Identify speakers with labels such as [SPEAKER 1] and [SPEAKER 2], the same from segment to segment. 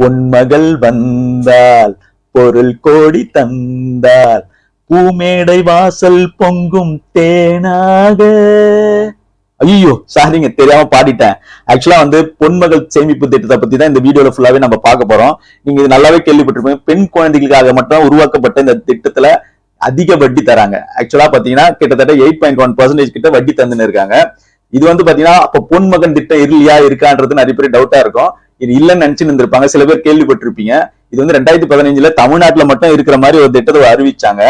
[SPEAKER 1] பொன்மகள் வந்தால் பொருள் கோடி தந்தால் பூமேடை வாசல் பொங்கும் தேனாக. ஐயோ சாரிங்க தெரியாம பாடிட்டேன். ஆக்சுவலா வந்து பொன்மகள் சேமிப்பு திட்டத்தை பத்தி தான் இந்த வீடியோல ஃபுல்லாவே நம்ம பார்க்க போறோம். நீங்க இது நல்லாவே கேள்விப்பட்டிருப்பீங்க. பெண் குழந்தைகளுக்காக மட்டும் உருவாக்கப்பட்ட இந்த திட்டத்துல அதிக வட்டி தராங்க. ஆக்சுவலா பாத்தீங்கன்னா கிட்டத்தட்ட எயிட் பாயிண்ட் ஒன் பர்சன்டேஜ் கிட்ட வட்டி தந்துன்னு இருக்காங்க. இது வந்து பாத்தீங்கன்னா அப்ப பொன்மகன் திட்டம் இல்லையா இருக்கான்றது நிறைய பேர் டவுட்டா இருக்கும். இது இல்லைன்னு நினைச்சுன்னு இருந்திருப்பாங்க சில பேர் கேள்விப்பட்டிருப்பீங்க. இது வந்து ரெண்டாயிரத்தி பதினஞ்சுல தமிழ்நாட்டுல மட்டும் இருக்கிற மாதிரி ஒரு திட்டத்தை அறிவிச்சாங்க.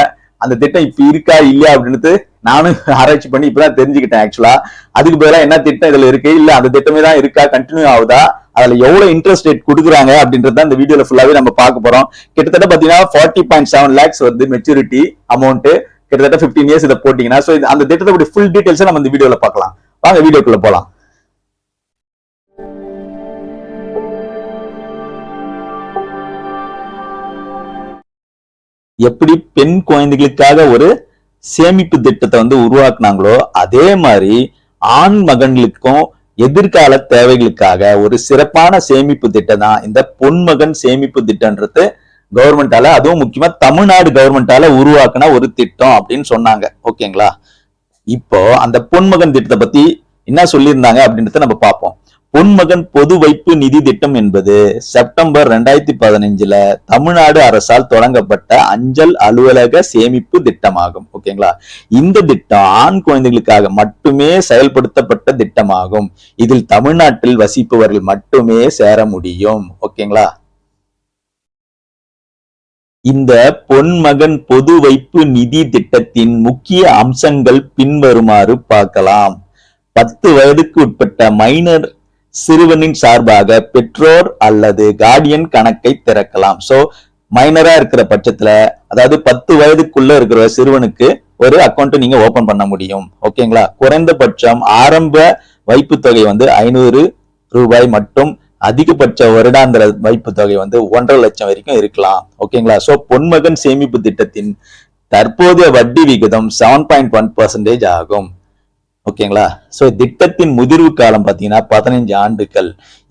[SPEAKER 1] அந்த திட்டம் இப்ப இருக்கா இல்லையா அப்படின்னுட்டு நானும் ஆராய்ச்சி பண்ணி இப்பதான் தெரிஞ்சுக்கிட்டேன் ஆக்சுவலா அதுக்கு பதிலா என்ன திட்டம் இதுல இருக்கு? இல்ல அந்த திட்டமே தான் இருக்கா? கண்டினியூ ஆகுதா? அதுல எவ்வளவு இன்ட்ரெஸ்ட் ரேட் கொடுக்குறாங்க அப்படின்றத இந்த வீடியோல ஃபுல்லாவே நம்ம பார்க்க போறோம். கிட்டத்தட்ட பாத்தீங்கன்னா ஃபார்ட்டி பாயிண்ட் செவன் லேக்ஸ் வருது மெச்சூரிட்டி அமௌண்ட் கிட்டத்தட்ட 15 இயர்ஸ் இதை போட்டீங்கன்னா அந்த திட்டத்தை ஃபுல் டீடைல்ஸ் நம்ம இந்த வீடியோல பார்க்கலாம். வாங்க வீடியோக்குள்ள போலாம். எப்படி பெண் குழந்தைகளுக்காக ஒரு சேமிப்பு திட்டத்தை வந்து உருவாக்குனாங்களோ அதே மாதிரி ஆண் மகன்களுக்கும் எதிர்கால தேவைகளுக்காக ஒரு சிறப்பான சேமிப்பு திட்டம் தான். இந்த பொன்மகன் சேமிப்பு திட்டம்ன்றது கவர்மெண்டால அதுவும் முக்கியமா தமிழ்நாடு கவர்மெண்டால உருவாக்குன ஒரு திட்டம் அப்படின்னு சொன்னாங்க. ஓகேங்களா? இப்போ அந்த பொன்மகன் திட்டத்தை பத்தி என்ன சொல்லியிருந்தாங்க அப்படின்றத நம்ம பார்ப்போம். பொன்மகன் பொது வைப்பு நிதி திட்டம் என்பது செப்டம்பர் ரெண்டாயிரத்தி பதினஞ்சுல தமிழ்நாடு அரசால் தொடங்கப்பட்ட அஞ்சல் அலுவலக சேமிப்பு திட்டமாகும் ஓகேங்களா? இந்த திட்டம் ஆண் குழந்தைகளுக்காக மட்டுமே செயல்படுத்தப்பட்ட திட்டமாகும். இதில் தமிழ்நாட்டில் வசிப்பவர்கள் மட்டுமே சேர முடியும் ஓகேங்களா? இந்த பொன்மகன் பொது வைப்பு நிதி திட்டத்தின் முக்கிய அம்சங்கள் பின்வருமாறு பார்க்கலாம். பத்து வயதுக்கு உட்பட்ட மைனர் சிறுவனின் சார்பாக பெற்றோர் அல்லது கார்டியன் கணக்கை திறக்கலாம். சோ மைனரா இருக்கிற பட்சத்துல அதாவது பத்து வயதுக்குள்ள இருக்கிற சிறுவனுக்கு ஒரு அக்கௌண்ட் நீங்க ஓபன் பண்ண முடியும். ஓகேங்களா குறைந்தபட்சம் ஆரம்ப வைப்பு தொகை வந்து ஐநூறு ரூபாய் மற்றும் அதிகபட்ச வருடாந்திர வைப்பு தொகை வந்து ஒன்றரை லட்சம் வரைக்கும் இருக்கலாம். ஓகேங்களா சோ பொன்மகன் சேமிப்பு திட்டத்தின் தற்போதைய வட்டி விகிதம் செவன் பாயிண்ட் ஒன் பர்சன்டேஜ் ஆகும். ஓகேங்களா? ஸோ திட்டத்தின் முதிர்வு காலம் பாத்தீங்கன்னா பதினைஞ்சு ஆண்டுகள்.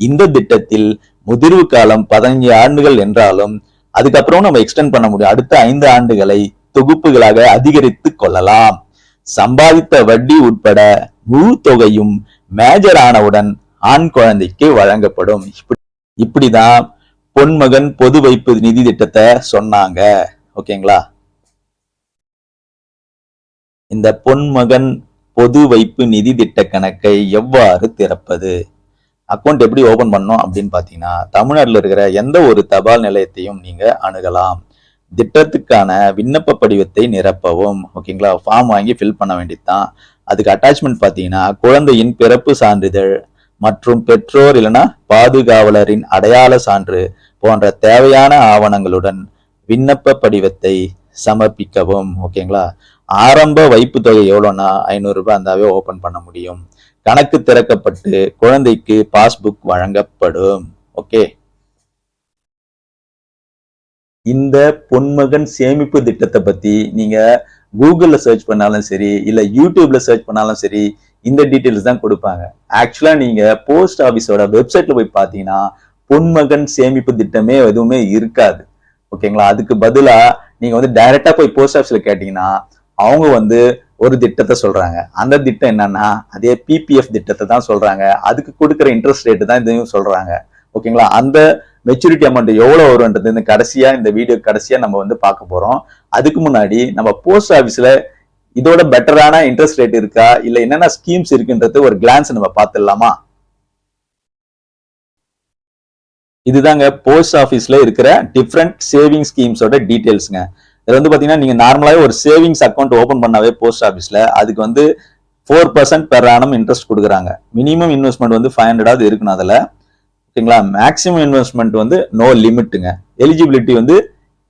[SPEAKER 1] இந்த திட்டத்தில் முதிர்வு காலம் பதினைஞ்சு ஆண்டுகள் என்றாலும் அதுக்கப்புறம் நம்ம எக்ஸ்டெண்ட் பண்ண முடியும். அடுத்த ஐந்து ஆண்டுகளை தொகுப்புகளாக அதிகரித்து கொள்ளலாம். சம்பாதித்த வட்டி உட்பட முழு தொகையும் மேஜர் ஆனவுடன் ஆண் குழந்தைக்கு வழங்கப்படும். இப்படி இப்படிதான் பொன்மகன் பொது வைப்பு நிதி திட்டத்தை சொன்னாங்க. ஓகேங்களா? இந்த பொன்மகன் பொது வைப்பு நிதி திட்ட கணக்கை எவ்வாறு திறப்பது? அக்கௌண்ட் எப்படி ஓபன் பண்ணோம் அப்படின்னு பார்த்தீங்கன்னா தமிழ்நாட்டில் இருக்கிற எந்த ஒரு தபால் நிலையத்தையும் நீங்கள் அணுகலாம். திட்டத்துக்கான விண்ணப்ப படிவத்தை நிரப்பவும் ஓகேங்களா ஃபார்ம் வாங்கி ஃபில் பண்ண வேண்டியதுதான். அதுக்கு அட்டாச்மெண்ட் பார்த்தீங்கன்னா குழந்தையின் பிறப்பு சான்றிதழ் மற்றும் பெற்றோர் இல்லைன்னா பாதுகாவலரின் அடையாள சான்று போன்ற தேவையான ஆவணங்களுடன் விண்ணப்ப படிவத்தை சமர்ப்பிக்கவும் ஓகேங்களா ஆரம்ப வைப்பு தொகை எவ்வளோன்னா ஐநூறு ரூபாய் இருந்தாவே ஓப்பன் பண்ண முடியும். கணக்கு திறக்கப்பட்டு குழந்தைக்கு பாஸ்புக் வழங்கப்படும். ஓகே இந்த பொன்மகன் சேமிப்பு திட்டத்தை பத்தி நீங்க கூகுள்ல சர்ச் பண்ணாலும் சரி இல்ல யூடியூப்ல சர்ச் பண்ணாலும் சரி இந்த டீட்டெயில்ஸ் தான் கொடுப்பாங்க. ஆக்சுவலா நீங்க போஸ்ட் ஆபீஸோட வெப்சைட்ல போய் பாத்தீங்கன்னா பொன்மகன் சேமிப்பு திட்டமே எதுவுமே இருக்காது. ஓகேங்களா அதுக்கு பதிலா நீங்க வந்து டைரக்டா போய் போஸ்ட் ஆஃபீஸ்ல கேட்டீங்கன்னா அவங்க வந்து ஒரு திட்டத்தை சொல்றாங்க. அந்த திட்டம் என்னன்னா அதே பிபிஎஃப் திட்டத்தை தான் சொல்றாங்க. அதுக்கு கொடுக்குற இன்ட்ரெஸ்ட் ரேட்டு தான் இதையும் சொல்றாங்க. ஓகேங்களா? அந்த மெச்சூரிட்டி அமௌண்ட் எவ்வளவு வரும்ன்றது இந்த கடைசியா இந்த வீடியோ கடைசியா நம்ம வந்து பார்க்க போறோம். அதுக்கு முன்னாடி நம்ம போஸ்ட் ஆஃபீஸ்ல இதோட பெட்டரான இன்ட்ரெஸ்ட் ரேட் இருக்கா? இல்ல என்னென்ன ஸ்கீம்ஸ் இருக்குன்றது ஒரு கிளான்ஸ் நம்ம பார்த்துடலாமா? இதுதாங்க போஸ்ட் ஆஃபீஸ்ல இருக்கிற டிஃப்ரெண்ட் சேவிங் ஸ்கீம்ஸோட டீடைல்ஸ்ங்க இது வந்து பார்த்தீங்கன்னா நீங்க நார்மலாகவே ஒரு சேவிங்ஸ் அக்கௌண்ட் ஓப்பன் பண்ணாவே போஸ்ட் ஆஃபீஸில் அதுக்கு வந்து four percent per annum interest கொடுக்குறாங்க. மினிமம் இன்வெஸ்ட்மெண்ட் வந்து ஃபைவ் ஹண்ட்ரடாவது இருக்கணும் அதில். ஓகேங்களா மேக்ஸிமம் இன்வெஸ்ட்மெண்ட் வந்து நோ லிமிட்டுங்க எலிஜிபிலிட்டி வந்து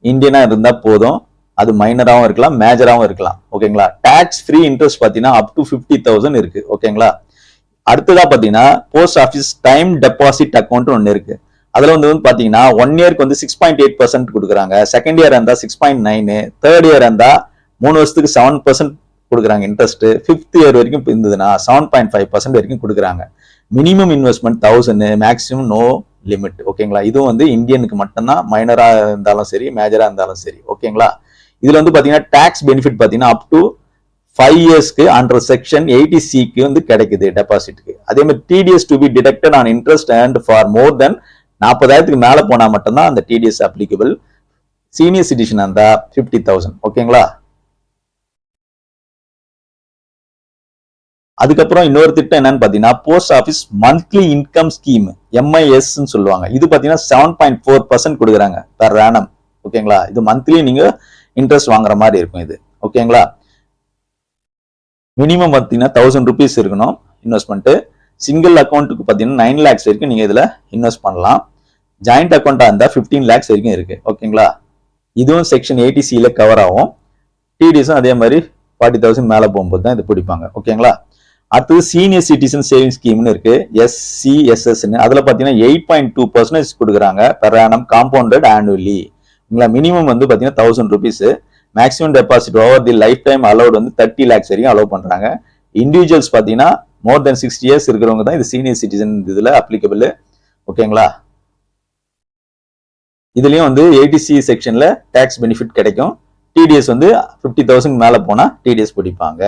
[SPEAKER 1] இந்தியனாக இருந்தால் போதும். அது மைனராகவும் இருக்கலாம் மேஜராகவும் இருக்கலாம். ஓகேங்களா டேக்ஸ் ஃப்ரீ இன்ட்ரெஸ்ட் பார்த்தீங்கன்னா அப் டு ஃபிஃப்டி தௌசண்ட் இருக்குது ஓகேங்களா அடுத்ததாக பார்த்தீங்கன்னா post office time deposit account ஒன்று இருக்குது அதில் வந்து வந்து பார்த்தீங்கன்னா ஒன் இயர்க்கு வந்து சிக்ஸ் பாயிண்ட் எயிட் பர்சன்ட் கொடுக்குறாங்க. செகண்ட் இயர் இருந்தால் six point nine third year இருந்தால் மூணு வருஷத்துக்கு செவன் பர்சன்ட் கொடுக்குறாங்க இன்ட்ரெஸ்ட்டு ஃபிஃப்த் இயர் வரைக்கும் இருந்ததுன்னா செவன் பாயிண்ட் ஃபைவ் பர்சன்ட் வரைக்கும் கொடுக்குறாங்க. Minimum investment thousand maximum no limit ஓகேங்களா இதுவும் வந்து இந்தியனுக்கு மட்டும்தான் மைனராக இருந்தாலும் சரி மேஜராக இருந்தாலும் சரி. ஓகேங்களா இதில் வந்து பார்த்தீங்கன்னா டேக்ஸ் பெனிஃபிட் பார்த்தீங்கன்னா அப் டு ஃபைவ் இயர்ஸ்க்கு அண்டர் செக்ஷன் எயிட்டி சிக்கு வந்து கிடைக்குது டெபாசிட்க்கு அதே மாதிரி TDS to be detected on interest and for more than நாற்பதாயிரத்துக்கு மேலே போனால் மட்டும்தான் அந்த டிடிஎஸ் அப்ளிகபிள் சீனியர் சிட்டிசன் இருந்தா ஃபிஃப்டி தௌசண்ட் ஓகேங்களா அதுக்கப்புறம் இன்னொரு திட்டம் என்னன்னு பார்த்தீங்கன்னா post office monthly income scheme எம்ஐஎஸ்ன்னு சொல்லுவாங்க. இது பார்த்தீங்கன்னா செவன் பாயிண்ட் ஃபோர் பர்சன்ட் கொடுக்குறாங்க பெர் ரேனம் ஓகேங்களா இது மந்த்லி நீங்க இன்ட்ரெஸ்ட் வாங்குற மாதிரி இருக்கும் இது. ஓகேங்களா மினிமம் பார்த்தீங்கன்னா தௌசண்ட் ருபீஸ் இருக்கணும் இன்வெஸ்ட்மெண்ட்டு சிங்கிள் அக்கௌண்ட்டுக்கு பார்த்தீங்கன்னா நைன் லேக்ஸ் வரைக்கும் நீங்கள் இதில் இன்வெஸ்ட் பண்ணலாம். ஜாயிண்ட் அக்கௌண்ட்டாக இருந்தால் ஃபிஃப்டீன் லேக்ஸ் வரைக்கும் இருக்குது ஓகேங்களா இதுவும் செக்ஷன் எயிட்டி கவர் ஆகும். டிடிஎஸும் அதே மாதிரி ஃபார்ட்டி தௌசண்ட் மேலே போகும்போது தான் இது பிடிப்பாங்க. ஓகேங்களா அடுத்தது சீனியர் சிட்டிசன் சேவிங் ஸ்கீம்னு இருக்கு. எஸ்சிஎஸ்எஸ்னு அதில் பார்த்தீங்கன்னா எயிட் பாயிண்ட் டூ பர்சன்டேஜ் கொடுக்குறாங்க பெர் ஆனம் காம்பவுண்டட் ஆனுவலி உங்களா மினிமம் வந்து பார்த்தீங்கன்னா thousand rupees maximum deposit over the life time allowed வந்து தேர்ட்டி லேக்ஸ் வரைக்கும் அலோவ் பண்ணுறாங்க இண்டிவிஜுவல்ஸ் பார்த்தீங்கன்னா மோர் தென் சிக்ஸ்டி இயர்ஸ் இருக்கிறவங்க தான் இது சீனியர் சிட்டிசன் இதில் அப்ளிகபிள் ஓகேங்களா இதுலயும் வந்து ஏடிசி செக்ஷன்ல டேக்ஸ் பெனிஃபிட் கிடைக்கும். டிடிஎஸ் வந்து ஃபிஃப்டி தௌசண்ட் மேல போனா டிடிஎஸ் பிடிப்பாங்க.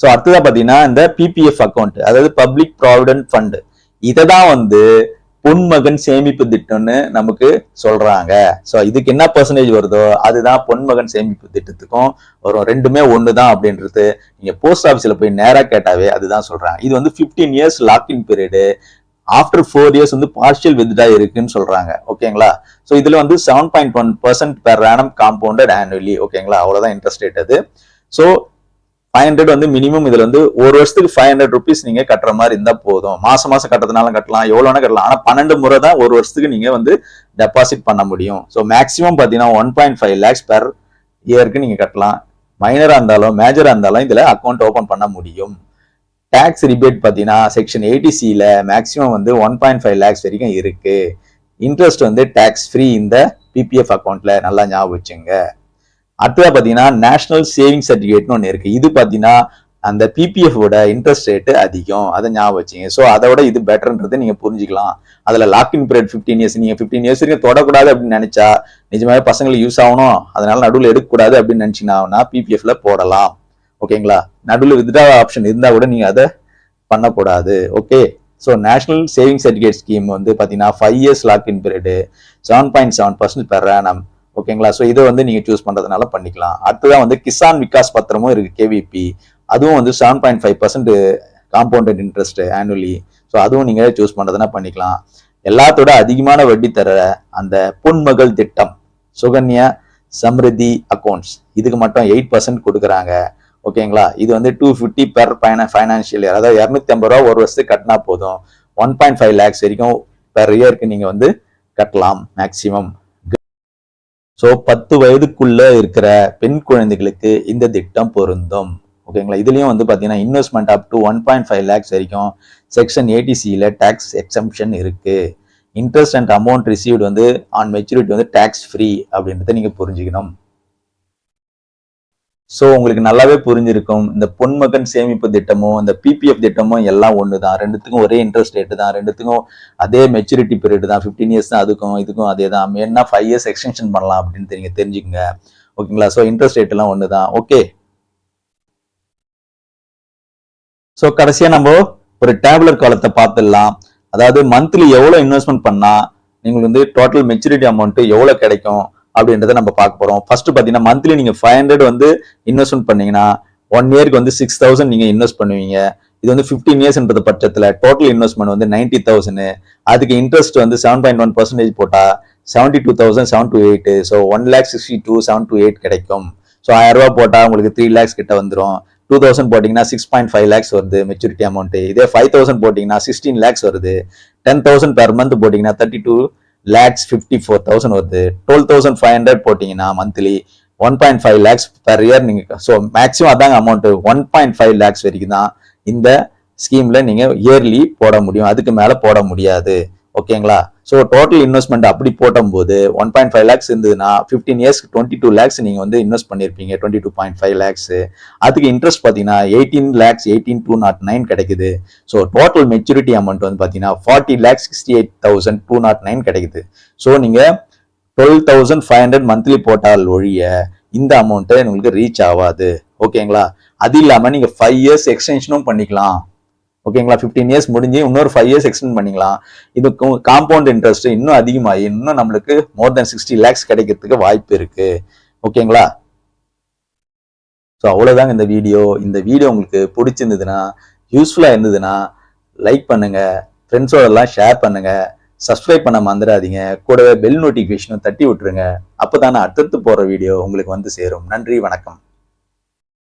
[SPEAKER 1] ஸோ அடுத்ததாக பாத்தீங்கன்னா இந்த பிபிஎஃப் அக்கௌண்ட் அதாவது பப்ளிக் ப்ராவிடன்ட் ஃபண்ட் இதை தான் வந்து பொன்மகன் சேமிப்பு திட்டம்னு நமக்கு சொல்றாங்க. ஸோ இதுக்கு என்ன பர்சன்டேஜ் வருதோ அதுதான் பொன்மகன் சேமிப்பு திட்டத்துக்கும் வரும். ரெண்டுமே ஒன்று தான் அப்படின்றது நீங்க போஸ்ட் ஆஃபீஸில் போய் நேராக கேட்டாவே அதுதான் சொல்றாங்க. இது வந்து fifteen years lock in period after four years வந்து பார்ஷியல் வித்டா இருக்குன்னு சொல்றாங்க. ஓகேங்களா ஸோ இதுல வந்து seven point one percent per annum compounded annually ஓகேங்களா அவ்வளோதான் இன்ட்ரெஸ்ட் ரேட் அது. ஸோ ஃபைவ் ஹண்ட்ரட் வந்து மினிமம் இதுல வந்து ஒரு வருஷத்துக்கு ஃபைவ் ஹண்ட்ரட் ருபீஸ் நீங்க கட்டுற மாதிரி இருந்தா போதும். மாசம் மாசம் கட்டுறதுனால கட்டலாம் எவ்வளோ கட்டலாம். ஆனா பன்னெண்டு முறை தான் ஒரு வருஷத்துக்கு நீங்க வந்து டெபாசிட் பண்ண முடியும். ஸோ மேக்ஸிமம் பாத்தீங்கன்னா one point five lakhs per இயருக்கு நீங்க கட்டலாம். மைனரா இருந்தாலும் மேஜரா இருந்தாலும் இதுல அக்கௌண்ட் ஓபன் பண்ண முடியும். டேக்ஸ் ரிபேட் பாத்தீங்கன்னா செக்ஷன் எயிட்டி சில மேக்ஸிமம் வந்து ஒன் பாயிண்ட் ஃபைவ் லேக்ஸ் வரைக்கும் இருக்கு. இன்ட்ரெஸ்ட் வந்து டேக்ஸ் ஃப்ரீ இந்த பிபிஎஃப் அக்கௌண்ட்ல நல்லா ஞாபகம் வச்சுங்க. அடுத்ததாக பார்த்தீங்கன்னா நேஷனல் சேவிங் சர்டிஃபிகேட்னு ஒன்று இருக்குது இது பார்த்தீங்கன்னா அந்த பிபிஎஃபோட இன்ட்ரெஸ்ட் ரேட்டு அதிகம். அதை ஞாபகம் வச்சுங்க ஸோ அதோட இது பெட்டர்ன்றது நீங்கள் புரிஞ்சுக்கலாம். அதில் lock in period fifteen years நீங்கள் ஃபிஃப்டீன் இயர்ஸ் வரைக்கும் தொடக்கூடாது அப்படின்னு நினச்சா நிஜமாவே பசங்களுக்கு யூஸ் ஆகணும். அதனால நடுவில் எடுக்கக்கூடாது அப்படின்னு நினச்சிங்கன்னா பிபிஎஃப்ல போடலாம். ஓகேங்களா? நடுவில் வித்ட்ரா ஆப்ஷன் இருந்தால் கூட நீங்கள் அதை பண்ணக்கூடாது. Okay? So national saving certificate scheme வந்து பார்த்தீங்கன்னா five years lock in period seven point seven percent per நம்ம ஓகேங்களா? ஸோ இதை வந்து நீங்க சூஸ் பண்றதுனால பண்ணிக்கலாம். அடுத்ததான் வந்து கிசான் விகாஸ் பத்திரமும் இருக்கு கேவிபி அதுவும் வந்து seven point five percent compounded interest annually so அதுவும் நீங்க சூஸ் பண்றதுனா பண்ணிக்கலாம். எல்லாத்தோட அதிகமான வட்டி தர அந்த பொன்மகள் திட்டம் சுகன்யா சம்ரிதி அக்கௌண்ட்ஸ் இதுக்கு மட்டும் எயிட் பர்சன்ட் கொடுக்குறாங்க. ஓகேங்களா? இது வந்து two fifty per financial year அதாவது இரநூத்தி ஐம்பது ரூபா ஒரு வருஷத்துக்கு கட்டினா போதும். ஒன் பாயிண்ட் ஃபைவ் லேக்ஸ் வரைக்கும் பெர் இயருக்கு நீங்க வந்து கட்டலாம் மேக்சிமம் ஸோ பத்து வயதுக்குள்ள இருக்கிற பெண் குழந்தைகளுக்கு இந்த திட்டம் பொருந்தும். ஓகேங்களா இதுலேயும் வந்து பார்த்தீங்கன்னா investment up to one point five lakhs வரைக்கும் செக்ஷன் ஏடிசியில் டேக்ஸ் எக்ஸம்ஷன் இருக்குது இன்ட்ரெஸ்ட் அண்ட் அமௌண்ட் ரிசீவ்டு வந்து ஆன் மெச்சூரிட்டி வந்து டேக்ஸ் ஃப்ரீ அப்படின்றத நீங்கள் புரிஞ்சுக்கணும். ஸோ உங்களுக்கு நல்லாவே புரிஞ்சிருக்கும். இந்த பொன்மகன் சேமிப்பு திட்டமும் இந்த பிபிஎஃப் திட்டமும் எல்லாம் ஒன்று தான் ரெண்டுத்துக்கும் ஒரே இன்ட்ரெஸ்ட் ரேட்டு தான். ரெண்டுத்துக்கும் அதே மெச்சூரிட்டி பீரியட் தான். ஃபிஃப்டீன் இயர்ஸ் தான் அதுக்கும் இதுக்கும் அதே தான். வேணா ஃபைவ் இயர்ஸ் எக்ஸ்டென்ஷன் பண்ணலாம் அப்படின்னு தெரியுங்க தெரிஞ்சுக்கோங்க. ஓகேங்களா ஸோ இன்ட்ரெஸ்ட் ரேட்லாம் ஒன்று தான் ஓகே ஸோ கடைசியாக நம்ம ஒரு டேப்லர் காலத்தை பார்த்துடலாம். அதாவது மந்த்லி எவ்வளோ இன்வெஸ்ட்மெண்ட் பண்ணால் நீங்கள் வந்து டோட்டல் மெச்சூரிட்டி அமௌண்ட்டு எவ்வளோ கிடைக்கும்? அப்படின்றத நம்ம பார்க்க போறோம். ஃபர்ஸ்ட் பாத்தீங்கன்னா மந்த்லி நீங்க ஃபைவ் ஹண்ட்ரட் வந்து இன்வெஸ்ட்மெண்ட் பண்ணீங்கன்னா ஒன் இயருக்கு வந்து சிக்ஸ் தௌசண்ட் நீங்க இன்வெஸ்ட் பண்ணுவீங்க. இது வந்து ஃபிஃப்டீன் இயர்ஸ்ன்றது பட்சத்தில் டோட்டல் இன்வெஸ்ட்மெண்ட் வந்து நைன்டி தௌசண்ட் அதுக்கு இன்ட்ரெஸ்ட் வந்து செவன் பாயிண்ட் ஒன் பர்சன்டேஜ் போட்டால் seventy two thousand seven two eight so one lakh sixty two seven two eight கிடைக்கும். ஸோ ஆயிரம் ரூபா போட்டால் உங்களுக்கு த்ரீ லேக்ஸ் கிட்ட வந்துடும் டூ தௌசண்ட் போட்டிங்கன்னா சிக்ஸ் பாயிண்ட் ஃபைவ் லேக்ஸ் வருது மெச்சூரிட்டி அமௌண்ட் இதே ஃபைவ் தௌசண்ட் போட்டிங்கன்னா சிக்ஸ்டீன் லேக்ஸ் வருது. டென் தௌசண்ட் பெர் மந்த் போட்டிங்கன்னா thirty two lakhs fifty four thousand வருது. டுவெல் தௌசண்ட் ஃபைவ் ஹண்ட்ரட் போட்டிங்கன்னா monthly one point five lakhs per year நீங்கள் so maximum அதாங்க amount one point five lakhs வரைக்கும் தான் இந்த ஸ்கீமில் நீங்கள் இயர்லி போட முடியும். அதுக்கு மேலே போட முடியாது. ஓகேங்களா ஸோ டோட்டல் இன்வெஸ்ட்மெண்ட் அப்படி போடும்போது ஒன் பாயிண்ட் ஃபைவ் லேக்ஸ் இருந்ததுன்னா ஃபிஃப்டீன் இயர்ஸ்க்கு டுவெண்ட்டி டூ லேக்ஸ் நீங்கள் வந்து இன்வெஸ்ட் பண்ணியிருப்பீங்க twenty two point five lakhs அதுக்கு இன்ட்ரெஸ்ட் பார்த்தீங்கன்னா eighteen lakhs eighteen two nought nine கிடைக்குது. ஸோ டோட்டல் மெச்சூரிட்டி அமௌண்ட் வந்து பார்த்தீங்கன்னா forty lakhs sixty eight thousand two nought nine கிடைக்குது. ஸோ நீங்கள் twelve thousand five hundred monthly போட்டால் ஒழிய இந்த அமௌண்ட்டு உங்களுக்கு ரீச் ஆகாது. ஓகேங்களா அது இல்லாமல் நீங்கள் ஃபைவ் இயர்ஸ் எக்ஸ்டென்ஷனும் பண்ணிக்கலாம். ஓகேங்களா? ஃபிஃப்டீன் இயர்ஸ் முடிஞ்சு இன்னொரு ஃபைவ் இயர்ஸ் எக்ஸ்டெண்ட் பண்ணிக்கலாம். இதுக்கும் காம்பவுண்ட் இன்ட்ரெஸ்ட் இன்னும் அதிகமாகி இன்னும் நம்மளுக்கு மோர் தென் சிக்ஸ்டி லேக்ஸ் கிடைக்கிறதுக்கு வாய்ப்பு இருக்கு. ஓகேங்களா? ஸோ அவ்வளோதாங்க இந்த வீடியோ இந்த வீடியோ உங்களுக்கு பிடிச்சிருந்ததுன்னா யூஸ்ஃபுல்லாக இருந்ததுன்னா லைக் பண்ணுங்க. ஃப்ரெண்ட்ஸோடலாம் ஷேர் பண்ணுங்க. சப்ஸ்கிரைப் பண்ண மறந்துடாதீங்க. கூடவே பெல் நோட்டிஃபிகேஷனும் தட்டி விட்டுருங்க. அப்போ தானே அடுத்தடுத்து போகிற வீடியோ உங்களுக்கு வந்து சேரும். நன்றி வணக்கம்.